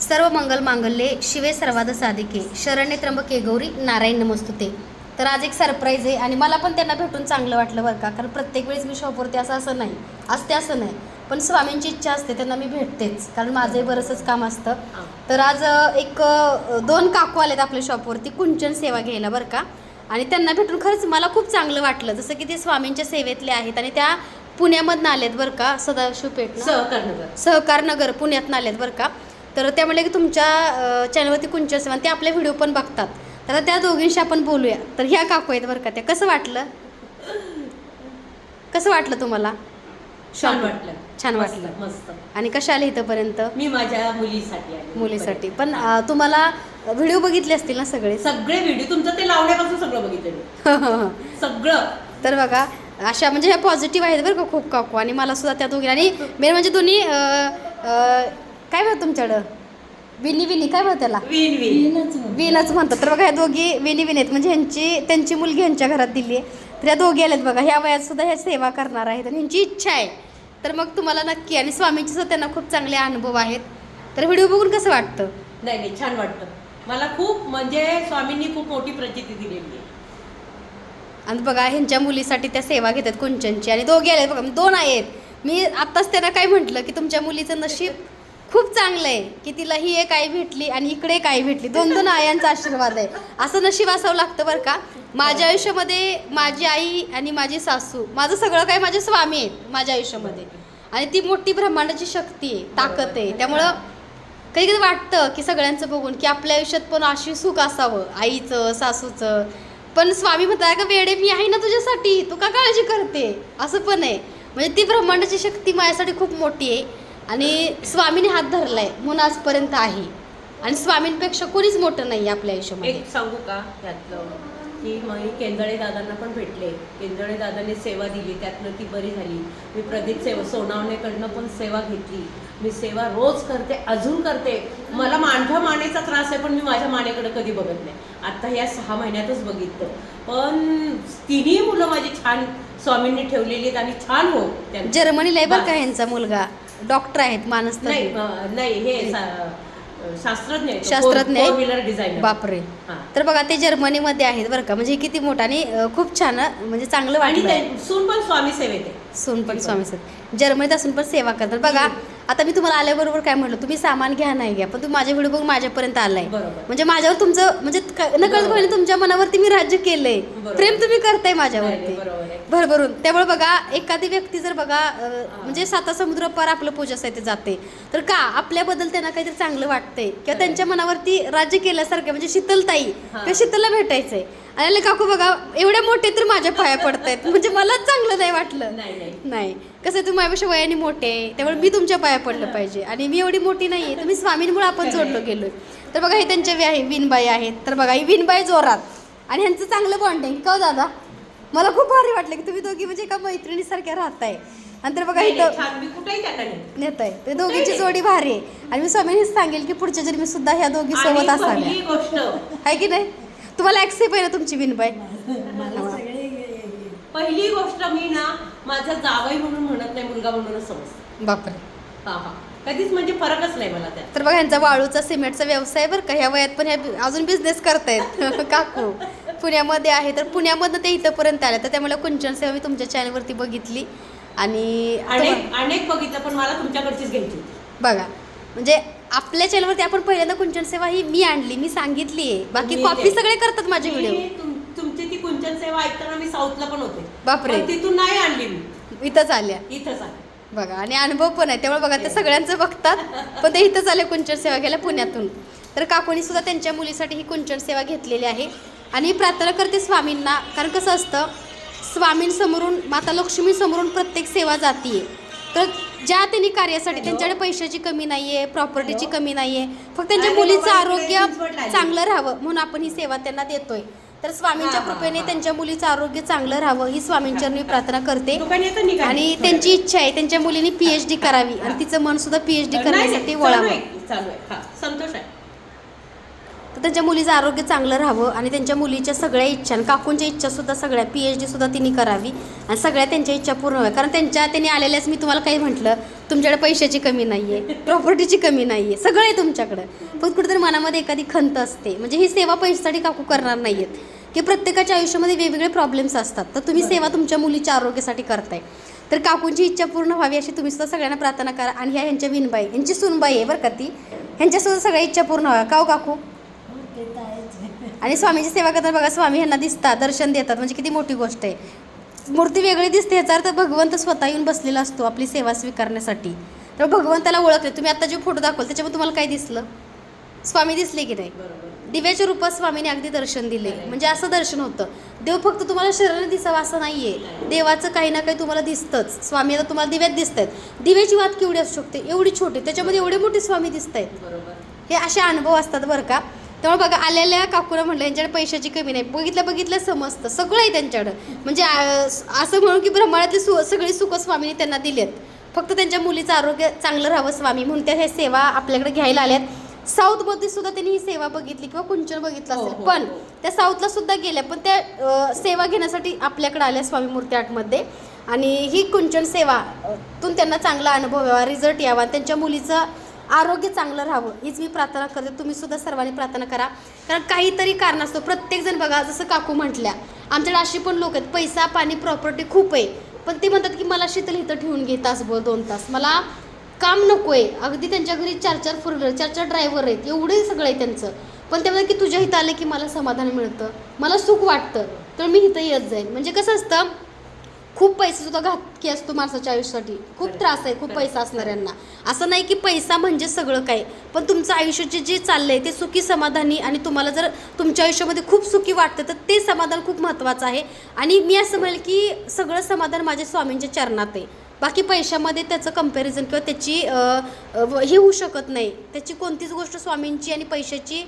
सर्व मंगल मांगल्ये शिवे सर्वाद साधिके. शरण्य त्र्यंबके गौरी नारायण नमस्तुते. तर आज एक सरप्राईज आहे आणि मला पण त्यांना भेटून चांगलं वाटलं बरं का. कारण प्रत्येक वेळेस मी शॉपवरती असं असं नाही. असते असं नाही. पण स्वामींची इच्छा असते त्यांना मी भेटतेच. कारण माझंही बरंचंच काम असतं. तर आज एक दोन काकू आलेत आपल्या शॉपवरती कुंचन सेवा घ्यायला बरं का. आणि त्यांना भेटून खरंच मला खूप चांगलं वाटलं. जसं की ते स्वामींच्या सेवेतले आहेत आणि त्या पुण्यामधनं आलेत बरं का सदाशिव पेठ सहकारनगर सहकार नगर पुण्यातनं आलेत बरं का. तर त्या म्हणले की तुमच्या चॅनलवरती कुंचन सेवा आणि ते आपले व्हिडिओ पण बघतात. तर आता त्या दोघींशी आपण बोलूया. तर ह्या काकू आहेत बरं का त्या. कसं वाटलं? कसं वाटलं तुम्हाला? छान? वाटलं. छान वाटलं. मस्त. आणि कशा आले इथंपर्यंत? मी माझ्या मुलीसाठी आली. मुलीसाठी. पण अ, तुम्हाला व्हिडिओ बघितले असतील ना सगळे? सगळे व्हिडिओ तुमचं ते लावण्यापासून सगळं बघितलं मी. सगळं. तर बघा अशा म्हणजे ह्या पॉझिटिव्ह आहेत बरं का खूप काकू. आणि मला सुद्धा त्या दोघी आणि मेन म्हणजे दोन्ही अ, अ, काय म्हणतात तुमच्याकडं? विनी विनी काय म्हणतात त्याला? Win win. विनच म्हणतात तर बघा ह्या दोघी विनी विन आहेत. म्हणजे ह्यांची त्यांची मुलगी ह्यांच्या घरात दिली आहे. तर ह्या दोघी आल्यात बघा. ह्या वयात सुद्धा ह्या सेवा करणार आहेत आणि ह्यांची इच्छा आहे. तर मग तुम्हाला नक्की आणि स्वामींचे सुद्धा त्यांना खूप चांगले अनुभव आहेत. तर व्हिडिओ बघून कसं वाटतं? नाही नाही छान वाटतं. मला खूप म्हणजे स्वामींनी खूप मोठी प्रचिती दिलेली आहे. आणि बघा ह्यांच्या मुलीसाठी त्या सेवा घेतात कुंचनची आणि दोघे आले बघा. दोन आहेत. मी आत्ताच त्यांना काय म्हटलं की तुमच्या मुलीचं नशीब खूप चांगलं आहे की तिला ही एक आई भेटली आणि इकडे एक आई भेटली. दोन दोन आयांचा आशीर्वाद आहे. असं नशीब असावं लागतं बरं का. माझ्या आयुष्यामध्ये माझी आई आणि माझी सासू माझं सगळं काही माझे स्वामी आहेत माझ्या आयुष्यामध्ये. आणि ती मोठी ब्रह्मांडाची शक्ती आहे ताकद आहे. त्यामुळं कधी कधी वाटतं की सगळ्यांचं बघून की आपल्या आयुष्यात पण अशी सुख असावं. आईचं सासूचं. पण स्वामी म्हणतात का वेडे मी आहे ना तुझ्यासाठी. तू का काळजी करते? असं पण आहे. म्हणजे ती ब्रह्मांडाची शक्ती माझ्यासाठी खूप मोठी आहे. आणि स्वामीने हात धरलाय म्हणून आजपर्यंत आहे. आणि स्वामींपेक्षा कोणीच मोठं नाही आपल्या आयुष्यामध्ये. एक सांगू का त्यातलं? की मी केंदळे दादांना पण भेटले. केंदळे दादांनी सेवा दिली त्यातनं ती बरी झाली. मी प्रदीप सेवा सोनावणेकडनं पण सेवा घेतली. मी सेवा रोज करते अजून करते. मला मांढ्या मानेचा त्रास आहे पण मी माझ्या मानेकडे कधी बघत नाही. आता या सहा महिन्यातच बघितलं. पण तिन्ही मुलं माझी छान स्वामींनी ठेवलेली आहेत आणि छान हो. त्यांचं. जर्मनीला आहे बरं का ह्यांचा मुलगा? डॉक्टर आहेत मानस नाही हे शास्त्रज्ञ. शास्त्रज्ञ बापरे. तर बघा ते जर्मनीमध्ये आहेत बरं का. म्हणजे किती मोठं आणि खूप छान म्हणजे चांगलं आणि वाटलं ते- सून पण स्वामी सेवेत सून पण स्वामी सत जर्मनीत असून पण सेवा करतात. बघा आता मी तुम्हाला आल्याबरोबर काय म्हटलं तुम्ही सामान घ्या नाही घ्या पण तुम्ही माझे व्हिडिओ बघून माझ्यापर्यंत आलाय. म्हणजे माझ्यावर तुमचं म्हणजे नकळतपणे तुमच्या मनावरती मी राज्य केलंय. प्रेम तुम्ही करताय माझ्यावरती. भरभरून. त्यामुळे बघा एखादी व्यक्ती जर बघा म्हणजे साता समुद्र पार आपलं पूजासाठी जाते. तर का? आपल्याबद्दल त्यांना काहीतरी चांगलं वाटतंय. किंवा त्यांच्या मनावरती राज्य केल्यासारखं म्हणजे शीतलताई. किंवा शीतलला भेटायचंय. आणि काकू बघा एवढे मोठे तर माझ्या पाया पडतायत. म्हणजे मलाच चांगलं नाही वाटलं. नाही कसं तुम्ही माझ्यापेक्षा वयाने मोठे आहे त्यामुळे मी तुमच्या पाया पडलं पाहिजे. आणि मी एवढी मोठी नाही आहे तुम्ही स्वामींमुळे आपण जोडलो गेलोय. तर बघा हे त्यांचे वे- आहे विनबाई आहेत. तर बघा ही विनबाई जोरात. आणि ह्यांचं चांगलं बॉन्डिंग का दादा? मला खूप भारी वाटलं की तुम्ही दोघी म्हणजे एका मैत्रिणीसारख्या राहताय. आणि तर बघा इथं नेत आहे ते दोघींची जोडी भारी आहे. आणि मी स्वामींनीच सांगेल की पुढच्या जन्मी सुद्धा ह्या दोघी सोबत पहिली असाव्या गोष्ट आहे की नाही? तुम्हाला ऍक्सेप्ट आहे ना तुमची विनबाई पहिली गोष्ट मी ना माझा जावई म्हणून म्हणत नाही मुलगा म्हणूनच समजते बापरे. हा हा. कधीच म्हणजे फरकच नाही मला त्यात. तर बघा यांचा वाळूचा सिमेंटचा व्यवसाय बरं का. ह्या वयात पण ह्या अजून बिझनेस करतायत. काकू. पुण्यामध्ये आहे तर पुण्यामधनं ते इथंपर्यंत आले. तर त्यामुळे कुंचन सेवा मी तुमच्या चॅनलवरती बघितली. आणि अनेक अनेक बघितलं पण मला तुमच्याकडचीच घ्यायची. बघा म्हणजे आपल्या चॅनलवरती आपण पहिल्यांदा कुंचन सेवा ही मी आणली मी सांगितली आहे बाकी मी कॉपी ते- सगळे करतात माझे व्हिडिओ मी तुम- तुमची ती कुंचन सेवा ऐकताना मी साऊथला पण होते. बापरे. पण तिथून नाही आणली मी. इथंच आल्या. इथंच आले बघा आणि अनुभव पण आहे. त्यामुळे बघा ते सगळ्यांचं बघतात पण ते इथंच आले कुंचन सेवा घ्यायला पुण्यातून. तर काकूनी सुद्धा त्यांच्या मुलीसाठी ही कुंचन सेवा घेतलेली आहे. आणि प्रार्थना करते स्वामींना कारण कसं असतं स्वामींसमोरून माता लक्ष्मी समोरून प्रत्येक सेवा जातीये. तर ज्या त्यांनी कार्यासाठी त्यांच्याकडे पैशाची कमी नाही आहे प्रॉपर्टीची कमी नाही आहे फक्त त्यांच्या मुलीचं आरोग्य. चांगलं राहावं म्हणून आपण ही सेवा त्यांना देतोय. तर स्वामींच्या कृपेने. त्यांच्या मुलीचं आरोग्य चांगलं राहावं ही स्वामींच्या मी प्रार्थना करते. आणि त्यांची इच्छा आहे त्यांच्या मुलीने पीएचडी करावी आणि तिचं मन सुद्धा पीएचडी करण्यासाठी वळावं. आहे, आहे संतोष आहे. तर त्यांच्या मुलीचं आरोग्य चांगलं राहावं आणि त्यांच्या मुलीच्या सगळ्या इच्छा आणि काकूंच्या इच्छासुद्धा सगळ्या पी एच डीसुद्धा तिने करावी आणि सगळ्या त्यांच्या इच्छा पूर्ण व्हाव्या. कारण त्यांच्या त्यांनी आलेल्याच मी तुम्हाला काही म्हटलं तुमच्याकडे पैशाची कमी नाही आहे प्रॉपर्टीची कमी नाही आहे सगळं आहे तुमच्याकडं. पण कुठेतरी मनामध्ये एखादी खंत असते. म्हणजे ही सेवा पैशासाठी काकू करणार नाही आहेत की प्रत्येकाच्या आयुष्यामध्ये वेगवेगळे प्रॉब्लेम्स असतात. तर तुम्ही सेवा तुमच्या मुलीच्या आरोग्यासाठी करताय. तर काकूंची इच्छा पूर्ण व्हावी अशी तुम्ही सुद्धा सगळ्यांना प्रार्थना करा. आणि ह्या ह्यांच्या विनबाई यांची सुनबाई आहे बरं का ती. ह्यांच्यासुद्धा सगळ्या इच्छा पूर्ण व्हाव्या. का हो काकू? आणि स्वामीची सेवा करताना बघा स्वामी ह्यांना दिसतात दर्शन देतात म्हणजे किती मोठी गोष्ट आहे. मूर्ती वेगळी दिसते ह्याचा अर्थ भगवंत स्वतः येऊन बसलेला असतो आपली सेवा स्वीकारण्यासाठी. तर भगवंताला ओळखले. तुम्ही आता जे फोटो दाखवले त्याच्यामध्ये तुम्हाला काय दिसलं? स्वामी दिसले की नाही? दिव्याच्या रूपात स्वामीने अगदी दर्शन दिले. म्हणजे असं दर्शन होतं. देव फक्त तुम्हाला शरीराने दिसावं असं नाहीये. देवाचं काही ना काही तुम्हाला दिसतंच. स्वामी आता तुम्हाला दिव्यात दिसत आहेत दिव्याची वात केवढी असू शकते? एवढी छोटी. त्याच्यामध्ये एवढे मोठे स्वामी दिसत आहेत हे असे अनुभव असतात बरं का. त्यामुळे बघा आलेल्या काकूला म्हटलं यांच्याकडे पैशाची कमी नाही. बघितलं बघितलं समजतं. सगळं आहे त्यांच्याकडं. म्हणजे असं म्हणून की ब्रह्मांडातली सु सगळी सुख स्वामीने त्यांना दिलेत. फक्त त्यांच्या मुलीचं आरोग्य चांगलं राहावं स्वामी म्हणून त्या हे सेवा आपल्याकडे घ्यायला आल्यात. साऊथमध्ये सुद्धा त्यांनी ही सेवा बघितली किंवा कुंचन बघितलं हो, असेल. हो, पण हो. त्या साऊथला सुद्धा गेल्या. पण त्या सेवा घेण्यासाठी आपल्याकडे आल्या स्वामी मूर्ती आर्टमध्ये आणि ही कुंचन सेवा अ, तून त्यांना चांगला अनुभव यावा रिझल्ट यावा. त्यांच्या मुलीचं आरोग्य चांगलं राहावं हीच मी प्रार्थना करते. तुम्ही सुद्धा सर्वांनी प्रार्थना करा. कारण काहीतरी कारण असतो प्रत्येकजण बघा जसं काकू म्हटल्या आमच्याकडे अशी पण लोक आहेत पैसा पाणी प्रॉपर्टी खूप आहे. पण ते म्हणतात की मला शीतल इथं ठेवून घे तासभर दोन तास. मला काम नको आहे अगदी त्यांच्या घरी चार चार फोर व्हीलर चार चार ड्रायव्हर आहेत. एवढे सगळं आहे त्यांचं. पण ते म्हणतात की तुझ्या इथं आलं की मला समाधान मिळतं मला सुख वाटतं तर मी इथं येत जाईल म्हणजे कसं असतं खूप पैसे सुद्धा घातकी असतो माणसाच्या आयुष्यासाठी. खूप. त्रास आहे खूप. पैसा असणाऱ्यांना असं नाही की पैसा म्हणजे सगळं काय पण तुमचं आयुष्याचे जे चाललंय ते सुखी समाधानी आणि तुम्हाला जर तुमच्या आयुष्यामध्ये खूप सुखी वाटतं तर ते समाधान खूप महत्त्वाचं आहे. आणि मी असं म्हणेल की सगळं समाधान माझ्या स्वामींच्या चरणात आहे. बाकी पैशामध्ये त्याचं कंपॅरिझन किंवा त्याची हे होऊ शकत नाही. त्याची कोणतीच गोष्ट स्वामींची आणि पैशाची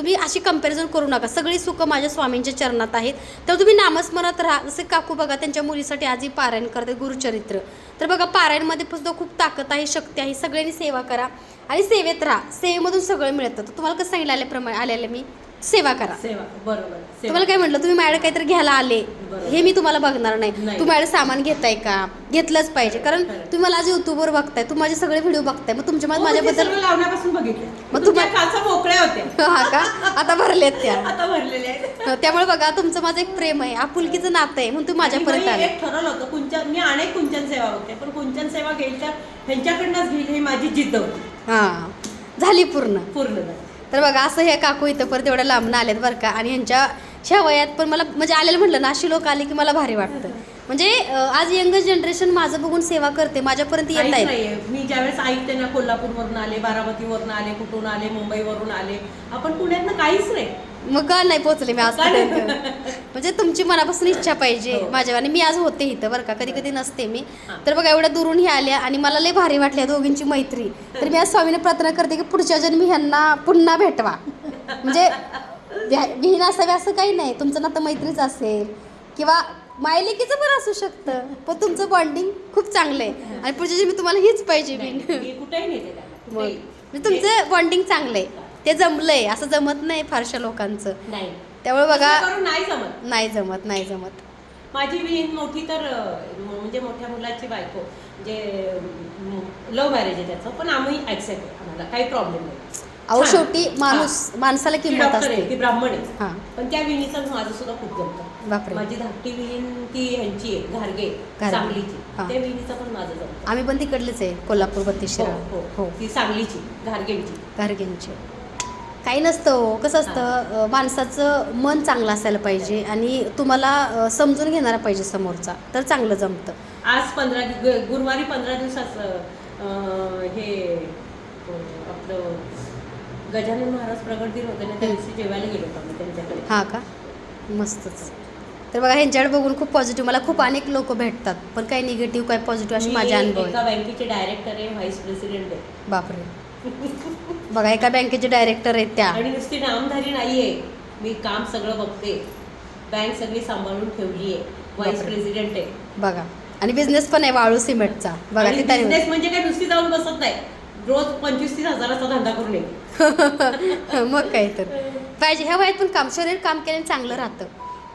तुम्ही अशी कंपॅरिझन करू नका. सगळी सुखं माझ्या स्वामींच्या चरणात आहेत. तर तुम्ही नामस्मरत राहा. जसे काकू बघा त्यांच्या मुलीसाठी आजही पारायण करते गुरुचरित्र. तर बघा पारायणमध्ये सुद्धा खूप ताकद आहे शक्ती आहे. सगळ्यांनी सेवा करा आणि सेवेत राहा. सेवेमधून सगळं मिळतं. तर तुम्हाला कसं सांगितलं आल्याप्रमाणे आलेलं मी? सेवा करा. सेवा बरोबर सेवा. तुम्हाला काय म्हटलं? तुम्ही माझ्याकडे काहीतरी घ्यायला आले. बरोबर. हे मी तुम्हाला बघणार नाही. नाही. तुम्ही माझ्याकडे सामान घेताय का? घेतलंच पाहिजे. कारण खरं. तुम्ही मला आज युट्यूबवर बघताय. तुम्ही माझे सगळे व्हिडिओ बघताय. मग तुमच्या हो, ते माझ्याबद्दल सगळं लावण्यापासून बघितलं मग मग तुम्हा- तुमच्या मोकळ्या होत्या. हा का? आता भरलेत त्या. आता भरलेले आहेत. हं, त्यामुळे बघा तुमचं माझं एक प्रेम आहे. आपुलकीचं नातं आहे म्हणून तुम्ही माझ्यापर्यंत आले. मी एक ठरवलं होतं कुंचन मी अनेक कुंचन सेवा बघते पण कुंचन सेवा घेईल तर ह्यांच्याकडनंच घेईल ही माझी जिद्द होती. हां. झाली पूर्ण. पूर्ण झाली. तर बघा असं हे काकू इथं परत एवढ्या लांबनं आलेत बरं का. आणि ह्यांच्या ह्या वयात पण मला म्हणजे आलेलं म्हटलं ना अशी लोक आली की मला भारी वाटतं. म्हणजे आज यंग जनरेशन माझं बघून सेवा करते माझ्यापर्यंत येत नाहीये. मी ज्यावेळेस ऐकते ना कोल्हापूरवरून आले बारामतीवरून आले कुठून आले मुंबईवरून आले आपण पुण्यातनं काहीच नाही. मग का नाही पोचले मी आजपर्यंत. म्हणजे तुमची मनापासून इच्छा पाहिजे हो. माझ्या आणि मी आज होते इथं बरं का कधी कधी नसते मी. तर बघा एवढ्या दुरून ही आल्या आणि मला लय भारी वाटल्या दोघींची मैत्री. तर मी आज स्वामीने प्रार्थना करते की पुढच्या जन्मी ह्यांना पुन्हा भेटवा. म्हणजे विहीन असावी असं काही नाही. तुमचं नातं मैत्रीच असेल किंवा मायलेकीचं पण असू शकतं पण तुमचं बॉन्डिंग खूप चांगलं आहे. आणि पुढच्या जन्मी तुम्हाला हीच पाहिजे मी कुठेही मग. म्हणजे तुमचं बॉन्डिंग चांगलं आहे. ते जमलंय असं जमत नाही फारशा लोकांचं. नाही. त्यामुळे बघा करून नाही जमत. नाही जमत नाही जमत. माझी विहीन मोठी तर अं, म्हणजे मोठ्या मुलाची बायको जे लव्ह मॅरेज आहे त्याचं पण आम्ही ऍक्सेप्ट आम्हाला काही प्रॉब्लेम नाही. अहो छान. शेवटी माणूस माणसाला ती किंमत डॉक्टर आहे ती असते ब्राह्मण आहे. हा. पण त्या विहिणीचं माझं सुद्धा खूप जमतं. बापरे. माझी धाकटी विहीन ती ह्यांची आहे घारगे घारगे. सांगलीची. हा. त्या विहिणीचं पण माझं जमतं. आम्ही पण तिकडलेच आहे कोल्हापूर बत्तीस हो, हो हो. ती सांगलीची घारगेंची. काही नसतं हो. कसं असतं माणसाचं मन चांगलं असायला पाहिजे आणि तुम्हाला समजून घेणारा पाहिजे समोरचा तर चांगलं जमतं. आज पंधरा गुरुवारी पंधरा दिवसाचं हे आपलं गजानन महाराज प्रगट दिन होतं ना त्या दिवशी जेवायला गेलो होतो त्यांच्याकडे. हां का? मस्तच. तर बघा ह्यांच्याकडे बघून खूप पॉझिटिव्ह मला खूप अनेक लोक भेटतात पण काही निगेटिव्ह काही पॉझिटिव्ह अशी मी माझे अनुभव बँकेचे डायरेक्टर आहे व्हाईस प्रेसिडेंट आहे. बापरे. बघा एका बँकेचे डायरेक्टर आहेत त्या. आणि नुसती नामधारी नाहीये. मी काम सगळं बघते. बँक सगळी सांभाळून ठेवली आहे व्हाईस बापरे. प्रेसिडेंट आहे. बघा. आणि बिझनेस पण आहे वाळू सिमेंटचा. बघा आणि तिथे बिझनेस म्हणजे काय नुसती जाऊन बसत नाही. रोज पंचवीस तीस हजाराचा धंदा करून येते मग काय तर. पाहिजे. ह्या वयात पण काम शरीर काम केल्याने चांगलं राहतं.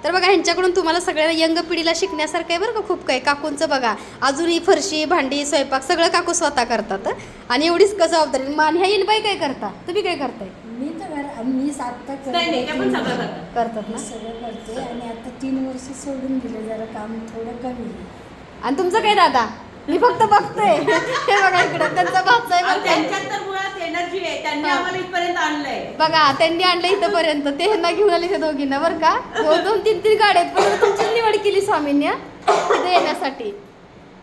तर बघा ह्यांच्याकडून तुम्हाला सगळ्या यंग पिढीला शिकण्यासारखं आहे बरं का खूप काही. काकूंचं बघा अजूनही फरशी भांडी स्वयंपाक सगळं काकू स्वतः करतात. आणि एवढीच कसं जबाबदारी. मान ह्या इनबाई काय करता? तुम्ही काय करताय? मी तर घर मी सात तक नाही नाही ते पण सगळं करतात. ना? सगळं करते. आणि आता तीन वर्ष सोडून दिले जरा काम थोडं कमी आहे. आणि तुमचं काय दादा? मी फक्त बघतोय हे बघा इकडं त्यांचा भाचा आहे बघताय. त्यांच्यात तर मुळात एनर्जी आहे. त्यांनी हा. आम्हाला इथपर्यंत आणलंय. बघा त्यांनी आणलं इथंपर्यंत. ते ह्यांना घेऊन आले त्या दोघींना बरं का? दोन दोन तीन तीन गाड्या आहेत. पण तुमचीच निवड केली स्वामींनी हं, इथं येण्यासाठी.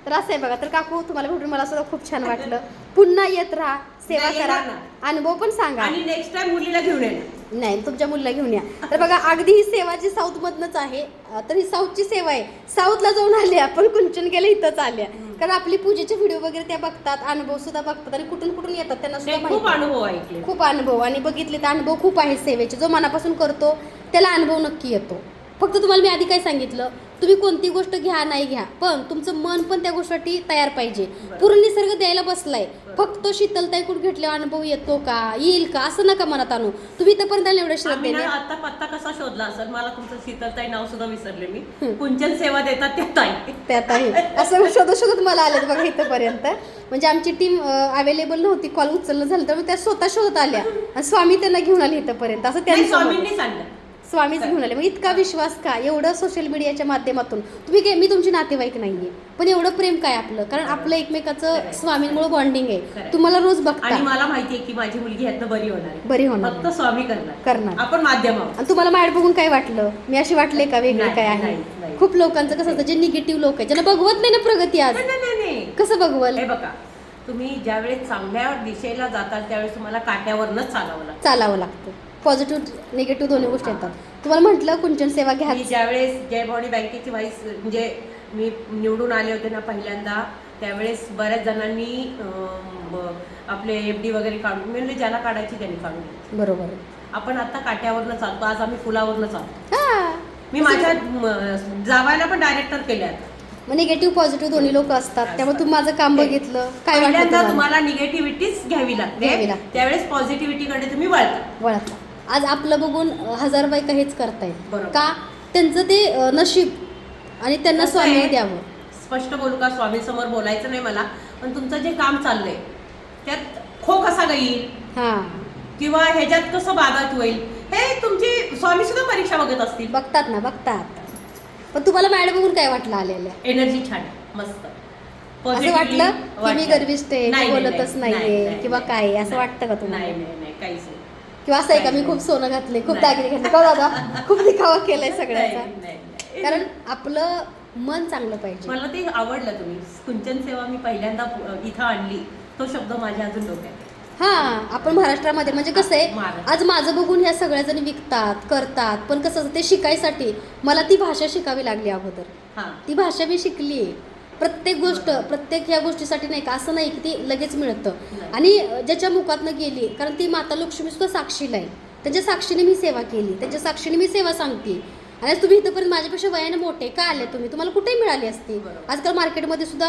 तर असं आहे बघा. तर काकू तुम्हाला भेटून मला सुद्धा खूप छान वाटलं. पुन्हा येत राहा. सेवा नाही, करा. येणार ना. अनुभव पण सांगा. आणि नेक्स्ट टाइम मुलीला घेऊन येणार. नाही तुमच्या मुलीला घेऊन या. तर बघा अगदी ही सेवा जी साऊथ मधनच आहे तर ही साऊथची सेवा आहे. साऊथला जाऊन आल्या पण कुंचन गेल्या इथंच आल्या. कारण आपली पूजेचे व्हिडिओ वगैरे त्या बघतात अनुभव सुद्धा बघतात आणि कुठून कुठून येतात त्यांना सुद्धा खूप. अनुभव ऐकले. खूप अनुभव आणि बघितले तर अनुभव खूप आहे सेवेचे. जो मनापासून करतो त्याला अनुभव नक्की येतो. फक्त तुम्हाला मी आधी काय सांगितलं? तुम्ही कोणती गोष्ट घ्या नाही घ्या पण तुमचं मन पण त्या गोष्टीसाठी तयार पाहिजे. पूर्ण निसर्ग द्यायला बसलाय. फक्त शीतलताईकडून घेतल्यावर अनुभव येतो का येईल का असं नका मनात आणू. तुम्ही इथंपर्यंत आले एवढ्या आम्ही ना आता पत्ता कसा शोधला असेल मला तुमचं शीतलताई नाव सुद्धा विसरले मी. कुंचन सेवा देतात त्या ताई. त्यात आहे असं शोधत शोधत मला आलेत बघा इथंपर्यंत. म्हणजे आमची टीम अवेलेबल नव्हती कॉल उचलणं झालं तर त्या स्वतः शोधत आल्या. आणि स्वामी त्यांना घेऊन आले इथंपर्यंत. असं नाही, त्यांनी. स्वामींनी स्वामीच घेऊन आले. मग इतका विश्वास का? एवढं सोशल मीडियाच्या माध्यमातून. तुम्ही काय मी तुमची नातेवाईक नाहीये. पण एवढं प्रेम काय आपलं? कारण आपलं एकमेकाचं. स्वामींमुळे बॉन्डिंग आहे. तुम्हाला रोज बघता. आणि मला माहितीये की माझी मुलगी ह्यातनं बरी होणार आहे. बरी होणार. फक्त स्वामी करणार. करणार. आपण माध्यम आहोत आणि तुम्हाला माहेर बघून काय वाटलं? मी अशी वाटले का? वेगळे नाही, काय आहे? नाही, नाही. खूप लोकांचं कसं असतं जे निगेटिव्ह लोक आहेत ज्यांना बघवत नाही ना प्रगती आज. नाही, नाही, नाही, नाही. कसं बघवल? हे बघा तुम्ही ज्यावेळेस चांगल्या दिशेला जाताल त्यावेळेस तुम्हाला काट्यावरनच चालावं लागतं. चालावं लागतं. पॉझिटिव्ह निगेटिव्ह दोन्ही गोष्टी येतात. तुम्हाला म्हटलं कुंचन सेवा घ्या. मी ज्यावेळेस जय भवानी बँकेची व्हाईस म्हणजे मी निवडून आले होते ना पहिल्यांदा त्यावेळेस बऱ्याच जणांनी आपले एफ डी वगैरे काढून मी म्हणले ज्याला काढायची त्यांनी काढून. बरोबर. आपण आता काट्यावरनं चालतो आज आम्ही फुलावरनं चालतो. मी माझ्या जावायला पण डायरेक्टर केले आता मग निगेटिव्ह पॉझिटिव्ह दोन्ही लोक असतात. त्यामुळे तुम्ही माझं काम बघितलं. काय वाटलं तुम्हाला? निगेटिव्हिटीच घ्यावी लागते. त्यावेळेस पॉझिटिव्हिटीकडे तुम्ही वळता. वळखला आज आपलं बघून हजार बायका हेच करतायत. बरोबर. का? त्यांचं ते अं, नशीब आणि त्यांना कसं स्वामी आहे? द्यावं. स्पष्ट बोलू का? स्वामी समोर बोलायचं नाही मला पण तुमचं जे काम चाललंय त्यात खो कसा येईल हा. किंवा ह्याच्यात कसं बाधात होईल? हे तुमची स्वामी सुद्धा परीक्षा बघत असतील. बघतात ना बघतात. पण तुम्हाला मॅडम बघून काय वाटलं आलेल्या? एनर्जी छान मस्त. असं Positively वाटलं? की मी वाटलं. गर्विष्ठ आहे नाही, मी नाही, बोलतच नाही, नाहीये नाही, किंवा नाही, काय असं नाही. वाटतं का तुम्हाला? नाही नाही नाही. काहीच नाही. किंवा असं आहे का मी खूप. सोनं घातले खूप. दागिने घातले का दादा खूप दिखावा केलाय सगळ्याचा. कारण आपलं मन चांगलं पाहिजे मला ते आवडलं तुम्ही कुंचन सेवा मी पहिल्यांदा इथं आणली तो शब्द माझ्या अजून डोक्यात. हा आपण महाराष्ट्रामध्ये म्हणजे कसं आहे. आज माझं बघून ह्या सगळ्या जणी विकतात करतात पण कसं ते शिकायसाठी मला ती भाषा शिकावी लागली अगोदर ती भाषा मी शिकली प्रत्येक गोष्ट प्रत्येक ह्या गोष्टीसाठी नाही का असं नाही की ती लगेच मिळतं. आणि ज्याच्या मुखातनं गेली कारण ती माता लक्ष्मी सुद्धा साक्षीला आहे. त्याच्या साक्षीने मी सेवा केली त्याच्या साक्षीने मी सेवा सांगते. आणि तुम्ही इथंपर्यंत माझ्यापेक्षा वयाने मोठे का आले तुम्ही? तुम्हाला कुठेही मिळाली असती. आजकाल मार्केटमध्ये सुद्धा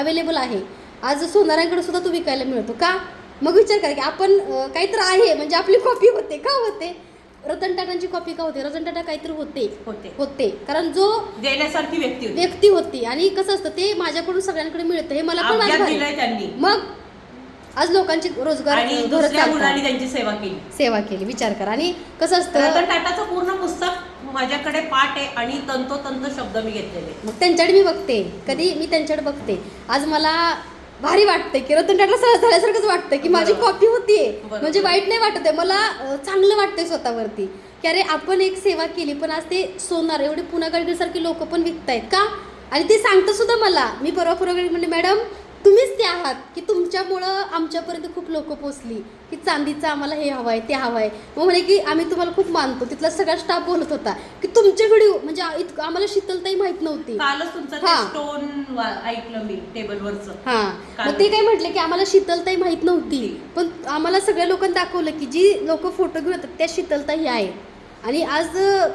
अवेलेबल आहे. आज सोनारांकडे सुद्धा तो विकायला मिळतो. का? मग विचार करा की आपण काहीतरी आहे म्हणजे आपली कॉपी होते. का होते? रतन टाटांची कॉपी का होते? रतन टाटा काहीतरी होते. होते. होते. कारण जो देण्यासारखी व्यक्ती होती. व्यक्ती होती. आणि कसं असतं ते माझ्याकडून सगळ्यांकडे मिळतं. हे मला पण दिलंय भारी. त्यांनी. मग आज लोकांची रोजगार आणि घरं दुसऱ्या चालतात. मुलांनी त्यांची सेवा केली. सेवा केली. विचार करा. आणि कसं असतं रतन टाटाचं पूर्ण पुस्तक माझ्याकडे पाठ आहे आणि तंतोतंत शब्द मी घेतलेले. मग त्यांच्याकडे मी बघते. कधी मी त्यांच्याकडे बघते. आज मला भारी वाटतंय की रतन टाटा सहज झाल्यासारखंच वाटतं की माझी. कॉपी होतीये. म्हणजे वाईट नाही वाटत आहे. मला चांगलं वाटतंय स्वतःवरती. की अरे आपण एक सेवा केली पण आज ते सोनार एवढे पुन्हा सारखे लोक पण विकतायत का? आणि ते सांगतं सुद्धा मला. मी परवा पुरा म्हणले मॅडम तुम्हीच ते आहात की तुमच्यामुळं आमच्यापर्यंत खूप लोक पोचली की चांदीचं आम्हाला हे हवं आहे ते हवं आहे मग म्हणे की आम्ही तुम्हाला खूप मानतो. तिथला सगळा स्टाफ बोलत होता की तुमचे व्हिडिओ म्हणजे इतकं आम्हाला शीतलताही माहीत नव्हती. कालच तुमचं ते हा. स्टोन ऐकलं मी टेबलवरचं हा. मग ते काय म्हटले की आम्हाला शीतलताई माहीत नव्हती. पण आम्हाला सगळ्या लोकांनी दाखवलं की जी लोक फोटो घेऊन येतात त्या शीतलताई आहेत. आणि आज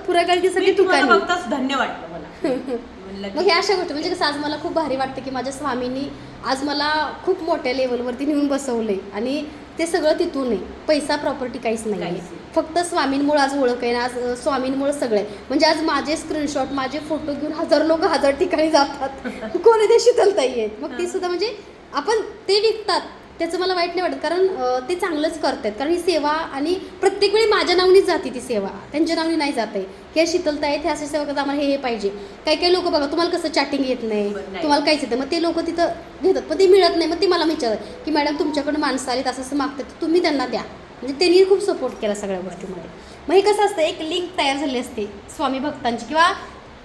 पुरागाळची मी सगळी तुम्हाला ठिकाणी बघताच धन्य वाटलं मला. मग हे अशा गोष्टी म्हणजे कसं आज मला खूप भारी वाटतं की माझ्या स्वामींनी आज मला खूप मोठ्या लेवलवरती नेऊन बसवले आणि ते सगळं तिथून आहे. पैसा प्रॉपर्टी काहीच नाही आहे. फक्त स्वामींमुळे आज ओळख आहे आज स्वामींमुळे सगळं आहे. म्हणजे आज माझे स्क्रीनशॉट माझे फोटो घेऊन हजार लोक हजार ठिकाणी जातात. कोण ते शीतलताई आहेत. मग ती सुद्धा म्हणजे आपण ते विकतात. त्याचं मला वाईट नाही वाटत. कारण ते चांगलंच करतात कारण ही सेवा आणि प्रत्येक वेळी माझ्या नावनीच जाते ती सेवा. त्यांच्या नावनी नाही जाते हे शीतलता आहेत हे असे सेवा करतात आम्हाला हे हे पाहिजे. काही काही लोक बघा तुम्हाला कसं चॅटिंग येत नाही. तुम्हाला काहीच येतं मग ते लोक तिथं घेतात. पण ते मिळत नाही. मग ते मला विचारतात की मॅडम तुमच्याकडे माणसं आलीत असं असं मागतात. तर तुम्ही त्यांना द्या. म्हणजे त्यांनी खूप सपोर्ट केला सगळ्या गोष्टीमध्ये. मग हे कसं असतं? एक लिंक तयार झाली असते स्वामी भक्तांची. किंवा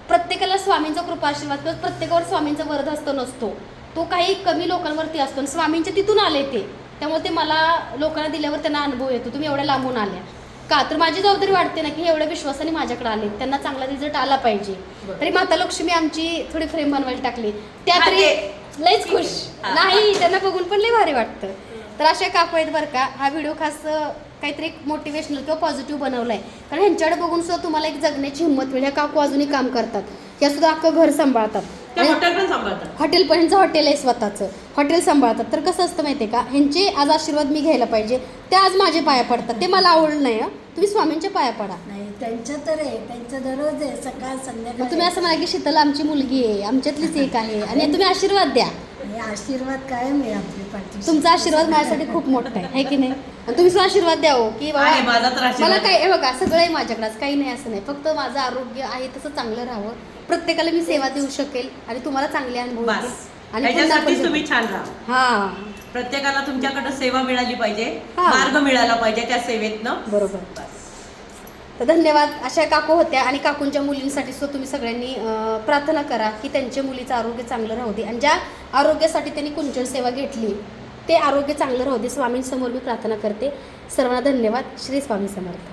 प्रत्येकाला स्वामींचा कृपा आशीर्वाद किंवा प्रत्येकावर स्वामींचा वरदहस्त नसतो. तो काही कमी लोकांवरती असतो आणि स्वामींच्या तिथून आले ते. त्यामुळे ते मला लोकांना दिल्यावर त्यांना अनुभव येतो. तुम्ही एवढ्या लांबून आल्या. का? तर माझी जबाबदारी वाटते ना की हे एवढ्या विश्वासाने माझ्याकडे आले. त्यांना चांगला रिझल्ट आला पाहिजे. तरी माता लक्ष्मी आमची थोडी फ्रेम बनवायला टाकली. त्या तरी लईच खुश. नाही त्यांना बघून पण लई भारी वाटतं. तर अशा काकू आहेत बरं का हा व्हिडिओ खास काहीतरी एक मोटिवेशनल किंवा पॉझिटिव्ह बनवलाय. कारण ह्यांच्याकडे बघून सुद्धा तुम्हाला एक जगण्याची हिंमत मिळेल. ह्या काकू अजूनही काम करतात. ह्या सुद्धा अख्खं घर सांभाळतात. हॉटेल पण सांभाळतात. हॉटेल पण ह्यांचं हॉटेल आहे स्वतःचं. हॉटेल सांभाळतात. तर कसं असतं माहिती आहे का? ह्यांचे आज आशीर्वाद मी घ्यायला पाहिजे. ते आज माझे पाया पडतात. ते मला आवडलं नाही हं. तुम्ही स्वामींच्या पाया पडा. नाही त्यांच्या तर आहे. त्यांचं दररोज आहे. सकाळ मग संध्याकाळ तुम्ही असं म्हणा की शीतल आमची मुलगी आहे. आमच्यातलीच एक आहे. आणि तुम्ही आशीर्वाद द्या. आणि आशीर्वाद कायम आहे आपल्या पाठीशी. तुमचा आशीर्वाद माझ्यासाठी खूप मोठा आहे. है की नाही? आणि तुम्ही सुद्धा आशीर्वाद द्यावं की आहे, माझा तर बाबा आशीर्वाद मला काय हे बघा सगळं आहे माझ्याकडे. आज काही नाही असं नाही. फक्त माझं आरोग्य आहे तसं चांगलं राहावं. प्रत्येकाला मी सेवा देऊ शकेल आणि तुम्हाला चांगले अनुभव बस. येतील. आणि पुन्हा त्याच्यासाठीच पण तुम्ही छान राहा. हा. प्रत्येकाला तुमच्याकडे सेवा मिळाली पाहिजे. हा. मार्ग मिळाला पाहिजे त्या सेवेतनं. बरोबर. बस. तर धन्यवाद. अशा काकू होत्या आणि काकूंच्या मुलींसाठी सुद्धा तुम्ही सगळ्यांनी अं, प्रार्थना करा की त्यांच्या मुलीचं आरोग्य चांगलं राहू दे. आणि ज्या आरोग्यासाठी त्यांनी कुंचन सेवा घेतली ते आरोग्य चांगलं राहू दे. स्वामींसमोर मी प्रार्थना करते. सर्वांना धन्यवाद. श्री स्वामी समर्थ.